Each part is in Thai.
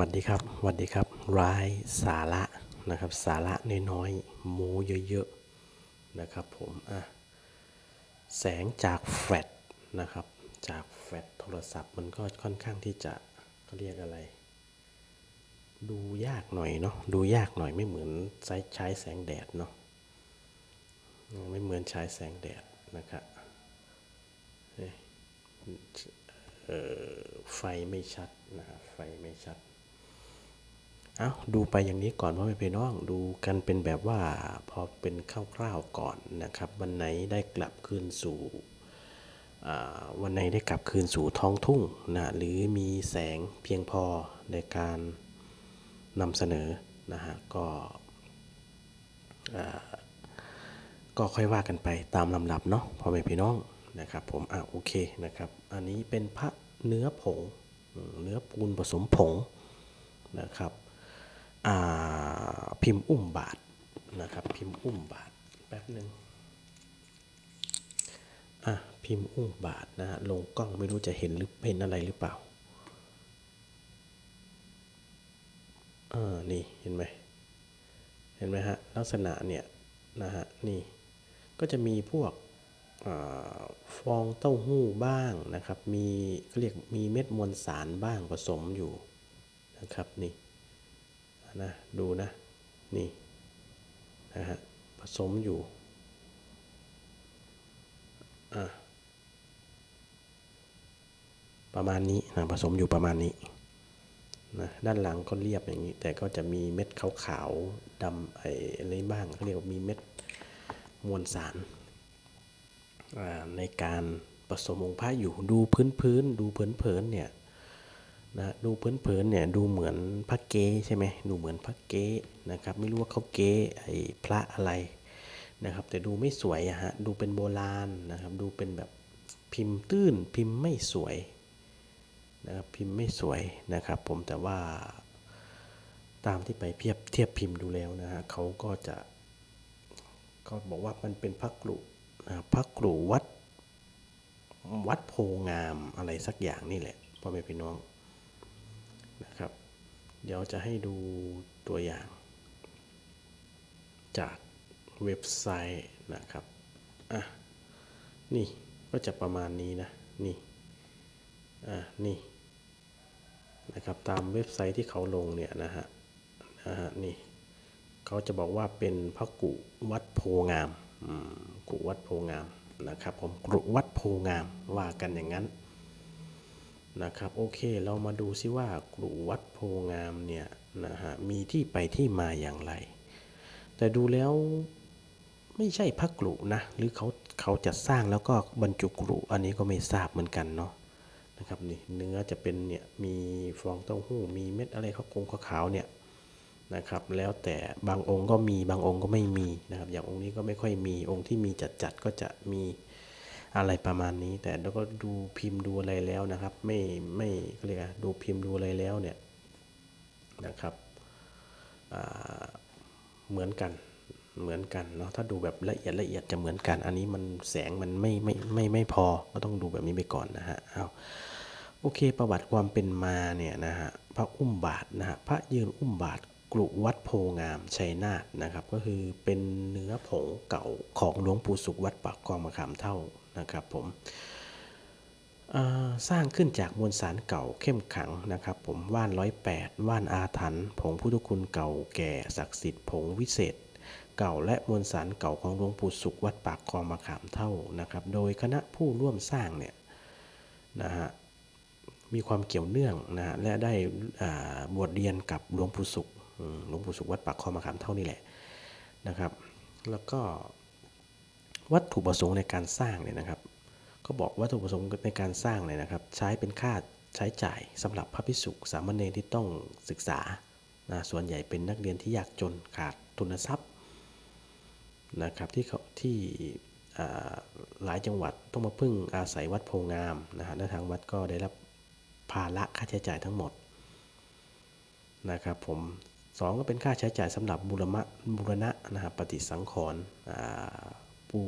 วัสดีครับสวัสดีครับร้ายสาระนะครับ สาระน้อยๆโมเยอะๆนะครับผมอะแสงจากแฟลชนะครับ จากแฟลชโทรศัพท์มันก็ค่อนข้างที่จะเขาเรียกอะไร ดูยากหน่อยเนาะดูยากหน่อยไม่เหมือนใช้ใช้แสงแดดเนาะไม่เหมือนใช้แสงแดดนะครับไฟไม่ชัดนะครับไฟไม่ชัด เอาดูไปอย่างนี้ก่อนว่าไม่ไปน้องดูกันเป็นแบบว่าพอเป็นคร่าวๆก่อนนะครับ วันไหนได้กลับคืนสู่วันไหนได้กลับคืนสู่ท้องทุ่งนะหรือมีแสงเพียงพอในการนำเสนอนะฮะก็ก็ค่อยว่ากันไปตามลำดับเนาะพ่อแม่พี่น้องนะครับ ผมอะโอเคนะครับ อันนี้เป็นพระเนื้อผงเนื้อปูนผสมผงนะครับ พิมพ์อุ้มบาทนะครับพิมพ์อุ้มบาทแป๊บหนึ่งอะพิมพ์อุ้มบาทนะฮะลงกล้องไม่รู้จะเห็นหรือเห็นอะไรหรือเปล่าอ่านี่เห็นไหมเห็นไหมฮะลักษณะเนี่ยนะฮะนี่ก็จะมีพวกอฟองเต้าหู้บ้างนะครับ มีเขาเรียกมีเม็ดมวลสารบ้างผสมอยู่นะครับนี่ นะดูนะนี่นะฮะผสมอยู่อะประมาณนี้นะผสมอยู่ประมาณนี้นะด้านหลังก็เรียบอย่างนี้ แต่ก็จะมีเม็ดขาวๆดำไอ้อะไรบ้างเขาเรียกว่ามีเม็ดมวลสารในการผสมองค์พระอยู่ดูพื้นๆดูเผินๆเนี่ย นะดูเผินๆเนี่ยดูเหมือนพระเก๊ใช่ไหมดูเหมือนพระเก๊นะครับไม่รู้ว่าเขาเก๊ไอ้พระอะไรนะครับแต่ดูไม่สวยอะฮะดูเป็นโบราณนะครับดูเป็นแบบพิมพ์ตื้นพิมพ์ไม่สวยนะครับพิมพ์ไม่สวยนะครับผมแต่ว่าตามที่ไปเทียบเทียบพิมพ์ดูแล้วนะฮะเขาก็จะเขาบอกว่ามันเป็นพระกรุนะพระกรุวัดวัดโพงามอะไรสักอย่างนี่แหละพ่อแม่พี่น้อง นะครับ เดี๋ยวจะให้ดูตัวอย่าง จากเว็บไซต์นะครับอะนี่ก็จะประมาณนี้นะนี่อะนี่นะครับตามเว็บไซต์ที่เขาลงเนี่ยนะฮะนะฮะนี่เขาจะบอกว่าเป็นพระกุวัดโพงามอืมกุวัดโพงามนะครับผมกุวัดโพงามว่ากันอย่างนั้น นะครับโอเคเรามาดูซิว่ากรุวัดโพงามเนี่ยนะฮะมีที่ไปที่มาอย่างไร แต่ดูแล้วไม่ใช่พระกรุนะหรือเขาเขาจะสร้างแล้วก็บรรจุกรุอันนี้ก็ไม่ทราบเหมือนกันเนาะนะครับนี่เนื้อจะเป็นเนี่ยมีฟองเต้าหู้มีเม็ดอะไรขาวกงขาวเนี่ยนะครับแล้วแต่บางองค์ก็มีบางองค์ก็ไม่มีนะครับอย่างองค์นี้ก็ไม่ค่อยมีองค์ที่มีจัดๆก็จะมี อะไรประมาณนี้ แต่แล้วก็ดูพิมพ์ดูอะไรแล้วนะครับ ไม่ไม่เขาเรียกดูพิมพ์ดูอะไรแล้วเนี่ยนะครับเหมือนกันเหมือนกันเนาะถ้าดูแบบละเอียดละเอียดจะเหมือนกัน อันนี้มันแสงมันไม่ไม่ไม่ไม่พอก็ต้องดูแบบนี้ไปก่อนนะฮะเอาโอเคประวัติความเป็นมาเนี่ยนะฮะพระอุ้มบาทนะฮะพระยืนอุ้มบาท กรุวัดโพงามชัยนาทนะครับ ก็คือเป็นเนื้อผงเก่าของหลวงปู่สุขวัดปากคลองมะขามเท่านะครับผมสร้างขึ้นจากมวลสารเก่าเข้มขังนะครับผมว่านร้อยแปดว่านอาถรรพ์ผงพุทธคุณเก่าแก่ศักดิ์สิทธิ์ผงวิเศษ เก่าและมวลสารเก่าของหลวงปู่สุขวัดปากคลองมะขามเท่านะครับ โดยคณะผู้ร่วมสร้างเนี่ยนะฮะมีความเกี่ยวเนื่องนะฮะและได้บวชเรียนกับหลวงปู่สุข หลวงปู่สุขวัดปากคอมะขามเท่านี่แหละนะครับ แล้วก็วัตถุประสงค์ในการสร้างเนี่ยนะครับ ก็บอกวัตถุประสงค์ในการสร้างเนี่ยนะครับ ใช้เป็นค่าใช้จ่ายสำหรับพระภิกษุสามเณรที่ต้องศึกษานะส่วนใหญ่เป็นนักเรียนที่ยากจนขาดทุนทรัพย์นะครับที่เขาที่หลายจังหวัดต้องมาพึ่งอาศัยวัดโพงามนะฮะและทางวัดก็ได้รับภาระค่าใช้จ่ายทั้งหมดนะครับผม สองก็เป็นค่าใช้จ่ายสำหรับบูรณะบูรณะนะฮะปฏิสังขรณ์ผู้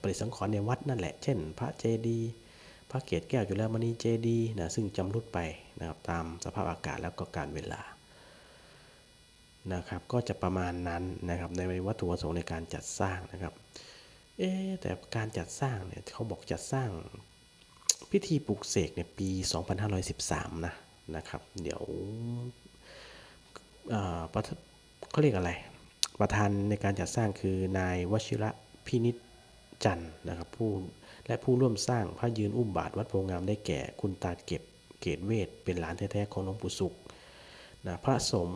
ปฏิสังขรณ์ในวัดนั่นแหละ เช่น พระเจดีย์พระเกศแก้วจุฬามณีเจดีย์นะซึ่งจำรุดไปนะครับตามสภาพอากาศแล้วก็การเวลานะครับก็จะประมาณนั้นนะครับในวัตถุประสงค์ในการจัดสร้างนะครับเอ๊แต่การจัดสร้างเนี่ยเขาบอกจัดสร้างพิธีปลุกเสกในยปี 2513 นะนะครับ เดี๋ยว เขาเรียกอะไร ประธานในการจัดสร้างคือนายวชิระพินิจจันทร์นะครับผู้และผู้ร่วมสร้างพระยืนอุ้มบาทวัดโพงามได้แก่คุณตาเก็บเกตเวทเป็นหลานแท้ๆของหลวงปู่สุขนะพระสม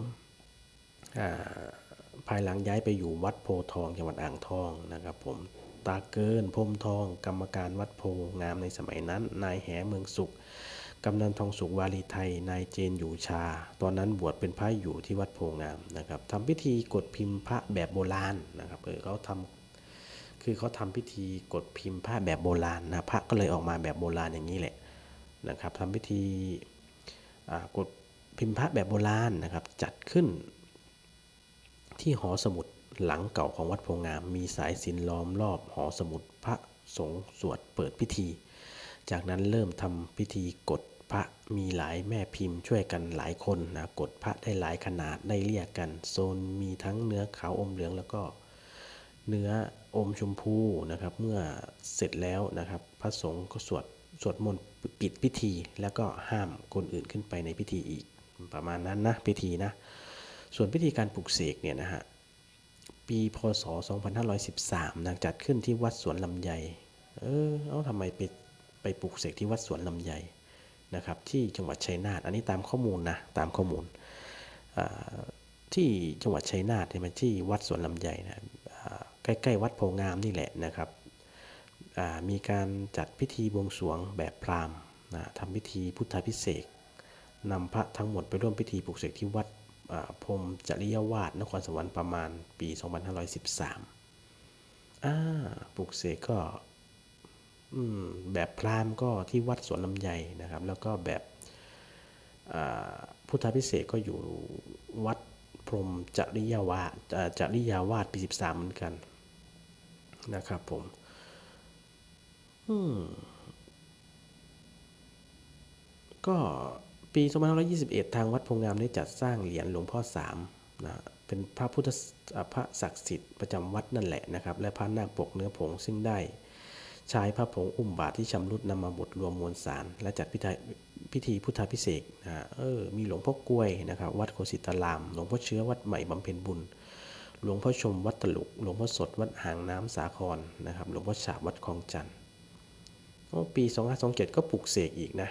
ภายหลังย้ายไปอยู่วัดโพทองจังหวัดอ่างทองนะครับผมตาเกินพมทอง กรรมการวัดโพงามในสมัยนั้น นายแหเมืองสุข กำนันทองสุขวาลีไทย นายเจนอยู่ชา ตอนนั้นบวชเป็นพระอยู่ที่วัดโพงามนะครับทำพิธีกดพิมพ์พระแบบโบราณนะครับเออเขาทำคือเขาทำพิธีกดพิมพ์พระแบบโบราณนะพระก็เลยออกมาแบบโบราณอย่างนี้แหละนะครับทำพิธีกดพิมพ์พระแบบโบราณนะครับ จัดขึ้น ที่หอสมุดหลังเก่าของวัดโพงาม มีสายสินล้อมรอบหอสมุดพระสงฆ์สวดเปิดพิธี จากนั้นเริ่มทำพิธีกดพระมีหลายแม่พิมพ์ช่วยกันหลายคนนะกดพระได้หลายขนาดได้เรียกกัน โซนมีทั้งเนื้อขาวอมเหลืองแล้วก็เนื้ออมชมพูนะครับ เมื่อเสร็จแล้วนะครับ พระสงฆ์ก็สวดสวดมนต์ปิดพิธี แล้วก็ห้ามคนอื่นขึ้นไปในพิธีอีกประมาณนั้นนะพิธีนะส่วนพิธีการปลุกเสกเนี่ยนะฮะปีพศ 2513นะจัดขึ้นที่วัดสวนลำไยเออเอาทำไมไป ไปปลูกเสกที่วัดสวนลำไยนะครับที่จังหวัดชัยนาทอันนี้ตามข้อมูลนะตามข้อมูลที่จังหวัดชัยนาทเนี่ยมันที่วัดสวนลำไยนะใกล้ๆวัดโพงามนี่แหละนะครับมีการจัดพิธีบวงสรวงแบบพราหมณ์นะทำพิธีพุทธาพิเศษนำพระทั้งหมดไปร่วมพิธีปลุกเสกที่วัดพรมจริยวาสนครสวรรค์ประมาณปี 2513อ่าปลุกเสกก็ แบบพราหมณ์ก็ที่วัดสวนลำไยนะครับ แล้วก็แบบพุทธพิเศษก็อยู่วัดพรมจริยวาสอ่าจริยาวาสปี 13 เหมือนกันนะครับผมอืมก็ปี2521 ทางวัดพงงามได้จัดสร้างเหรียญหลวงพ่อสามนะเป็นพระพุทธพระศักดิ์สิทธิ์ประจำวัดนั่นแหละนะครับ และพระนาคปกเนื้อผงซึ่งได้ ใช้พระผงอุ้มบาทที่ชำรุดนำมาบดรวมมวลสาร และจัดพิธีพิธีพุทธาพิเศษนะเออมีหลวงพ่อกล้วยนะครับวัดโคสิตาราม หลวงพ่อเชื้อวัดใหม่บำเพ็ญบุญ หลวงพ่อชมวัดตลุก หลวงพ่อสดวัดหางน้ำสาครนะครับ หลวงพ่อฉาบวัดคลองจันทร์ก็ปี 2527 ก็ปลุกเสกอีกนะ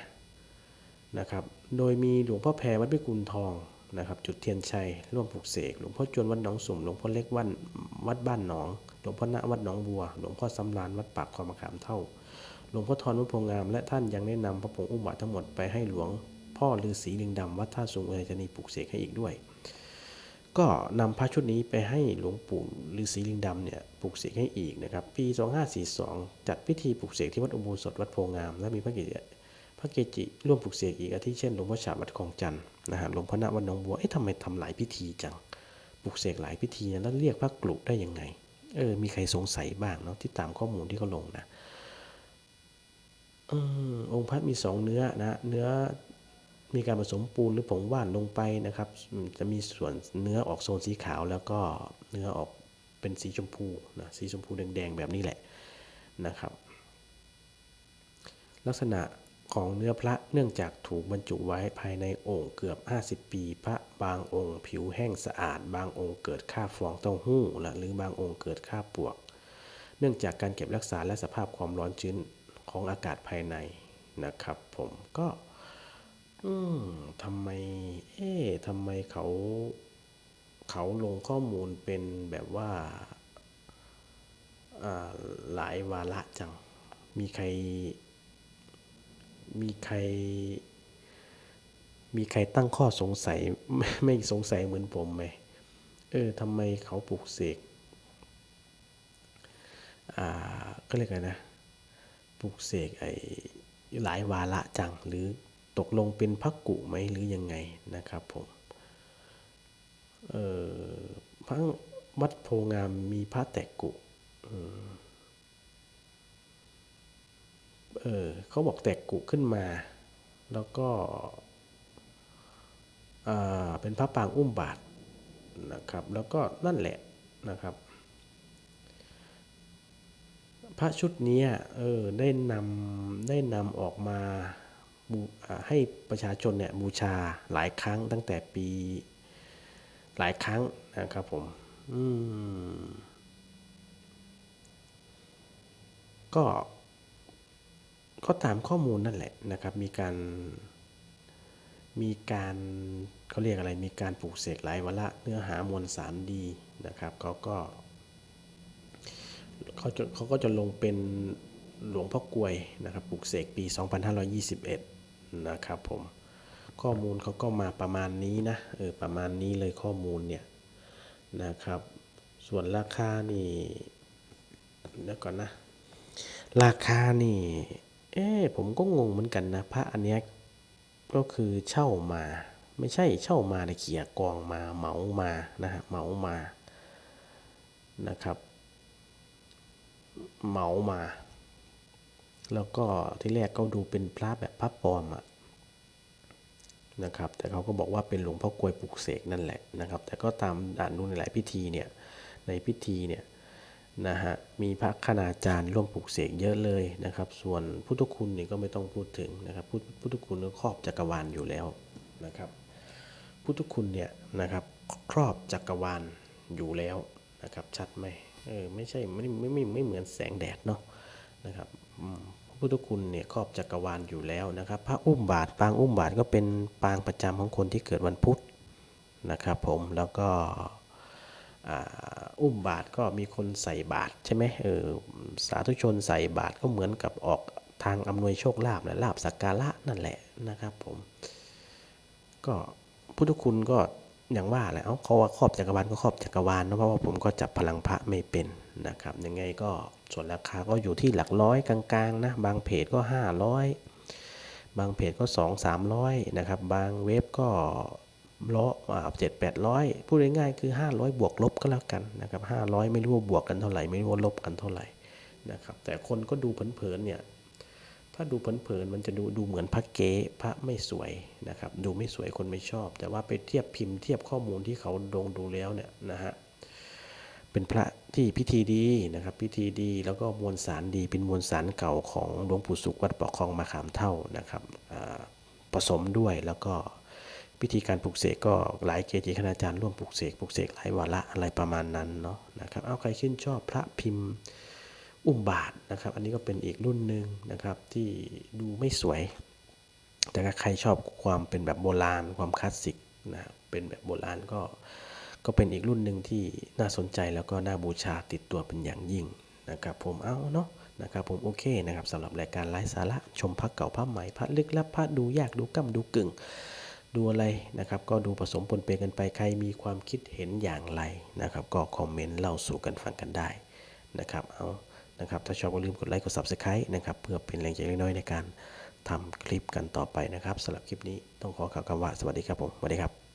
นะครับ โดยมีหลวงพ่อแพรวัดพิกุลทองนะครับจุดเทียนชัยร่วมปลุกเสก หลวงพ่อจวนวัดหนองสุ่มหลวงพ่อเล็กวัด วัดบ้านหนอง หลวงพ่อณวัดหนองบัว หลวงพ่อสำรานวัดปากคลองมะขามเท่า หลวงพ่อทอนวัดโพงาม และท่านยังได้นำพระผงอุบาททั้งหมดไปให้หลวงพ่อฤาษีลิงดำวัดท่าสูงอุทัยธานีปลุกเสกให้อีกด้วย ก็นำพระชุดนี้ไปให้หลวงปู่ฤาษีลิงดำเนี่ยปลุกเสกให้อีกนะครับ ปี 2542 จัดพิธีปลุกเสกที่วัดอุโบสถวัดโพงาม และมีพระเกจิพระเกจิร่วมปลุกเสกอีกอาทิเช่นหลวงพ่อฉาบวัดคลองจันทร์นะฮะหลวงพ่อณวัดหนองบัวเอ๊ะทำไมทำหลายพิธีจัง ลุกเสกหลายพิธีนะแล้วเรียกพระกลุได้ยังไง เออ มีใครสงสัยบ้างเนาะที่ตามข้อมูลที่เขาลงนะอองค์พระมีสองเนื้อนะเนื้อมีการผสมปูนหรือผงว่านลงไปนะครับ จะมีส่วนเนื้อออกโซนสีขาว แล้วก็เนื้อออกเป็นสีชมพูนะสีชมพูแดงๆแบบนี้แหละนะครับ ลักษณะ ของเนื้อพระเนื่องจากถูกบรรจุไว้ภายในโอ่งเกือบ 50 ปี พระบางองค์ผิวแห้งสะอาด บางองค์เกิดค่าฟองเต้าหู้ละหรือบางองค์เกิดค่าปวก เนื่องจากการเก็บรักษาและสภาพความร้อนชื้นของอากาศภายในนะครับผมก็ อืมทำไม เอ๊ะทำไมเขา เขาลงข้อมูลเป็นแบบว่าอ่าหลายวาระจัง มีใคร มีใคร มีใครตั้งข้อสงสัยไม่ไม่สงสัยเหมือนผมไหมเออทำไมเขาปลุกเสกอ่าก็เรียกอะไรนะปลุกเสกไอ้หลายวาระจังหรือตกลงเป็นพักกุไหมหรือยังไงนะครับผมเออพระวัดโพงามมีพระแตกกุอืมเอออเขาบอกแตกกุขึ้นมา แล้วก็เป็นพระปางอุ้มบาทนะครับ แล้วก็นั่นแหละนะครับ พระชุดนี้เออได้นำได้นำออกมาบูอ่าให้ประชาชนเนี่ยบูชาหลายครั้งตั้งแต่ปีหลายครั้งนะครับผมอืมก็ ก็ตามข้อมูลนั่นแหละนะครับ มีการ มีการเขาเรียกอะไร มีการปลูกเสกหลายวาระเนื้อหามวลสารดีนะครับเขาก็เขาจะเขาก็จะลงเป็นหลวงพ่อกลวยนะครับปลูกเสกปี 2521 นะครับผม ข้อมูลเขาก็มาประมาณนี้นะเออประมาณนี้เลยข้อมูลเนี่ยนะครับ ส่วนราคานี่เดี๋ยวก่อนนะ ราคานี่ เอ๊ผมก็งงเหมือนกันนะ พระอันเนี้ยก็คือเช่ามา ไม่ใช่เช่ามาในเขียกองมาเหมามานะฮะเหมามานะครับเหมามา แล้วก็ที่แรกก็ดูเป็นพระแบบพระปลอมอะนะครับ แต่เขาก็บอกว่าเป็นหลวงพ่อกลวยปลุกเสกนั่นแหละนะครับ แต่ก็ตามอ่านดูในหลายพิธีเนี่ยในพิธีเนี่ย นะฮะมีพระคณาจารย์ร่วมปลูกเสกเยอะเลยนะครับ ส่วนพุทธคุณนี่ก็ไม่ต้องพูดถึงนะครับพุทธพุทธคุณก็ครอบจักรวาลอยู่แล้วนะครับพุทธคุณเนี่ยนะครับครอบจักรวาลอยู่แล้วนะครับชัดไหมเออไม่ใช่ไม่ไม่ไม่ไม่เหมือนแสงแดดเนาะนะครับอืมพุทธคุณเนี่ยครอบจักรวาลอยู่แล้วนะครับ พระอุ้มบาทปางอุ้มบาทก็เป็นปางประจำของคนที่เกิดวันพุธนะครับผมแล้วก็ อุ้มบาทก็มีคนใส่บาทใช่ไหมเออสาธุชนใส่บาทก็เหมือนกับออกทางอำนวยโชคลาภและลาบสักการะนั่นแหละนะครับผมก็พุทธคุณก็อย่างว่าแหละเอาเขาว่าครอบจักรวาลก็ครอบจักรวาลเนอะเพราะว่าผมก็จับพลังพระไม่เป็นนะครับยังไงก็ส่วนราคาก็อยู่ที่หลักร้อยกลางๆนะบางเพจก็ 500 บางเพจก็ 2 300นะครับบางเว็บก็ ร้อยเจ็ดแปดร้อยพูดง่ายๆคือ 500 บวกลบก็แล้วกันนะครับ500ไม่รู้ว่าบวกกันเท่าไหร่ ไม่รู้ว่าลบกันเท่าไหร่นะครับแต่คนก็ดูเผินๆเนี่ยถ้าดูเผินๆมันจะดูดูเหมือนพระเก๊พระไม่สวยนะครับดูไม่สวยคนไม่ชอบ แต่ว่าไปเทียบพิมพ์เทียบข้อมูลที่เขาลงดูแล้วเนี่ยนะฮะเป็นพระที่พิธีดีนะครับพิธีดีแล้วก็มวลสารดีเป็นมวลสารเก่าของหลวงปู่สุขวัดปอกคลองมาขามเท่านะครับผสมด้วยแล้วก็ พิธีการปลูกเสกก็หลายเกจิคณาจารย์ร่วมปลูกเสกปลูกเสกหลายวาระอะไรประมาณนั้นเนาะนะครับเอาใครชื่นชอบพระพิมพ์อุ้มบาทนะครับ อันนี้ก็เป็นอีกรุ่นหนึ่งนะครับที่ดูไม่สวย แต่ถ้าใครชอบความเป็นแบบโบราณ ความคลาสสิกนะเป็นแบบโบราณก็ก็เป็นอีกรุ่นหนึ่งที่น่าสนใจแล้วก็น่าบูชาติดตัวเป็นอย่างยิ่งนะครับผมเอาเนาะนะครับผมโอเคนะครับสำหรับรายการไร้สาระชมพระเก่าพระใหม่พระลึกลับพระดูยากดูก้ำดูกึ่ง ดูอะไรนะครับ ก็ดูผสมปนเปกันไปใครมีความคิดเห็นอย่างไรนะครับ ก็คอมเมนต์เล่าสู่กันฟังกันได้นะครับเอานะครับถ้าชอบก็ลืมกดไลค์กด Subscribe นะครับเพื่อเป็นแรงใจเล็กน้อยในการทำคลิปกันต่อไปนะครับสำหรับคลิปนี้ต้องขอกล่าวคำว่าสวัสดีครับผมสวัสดีครับ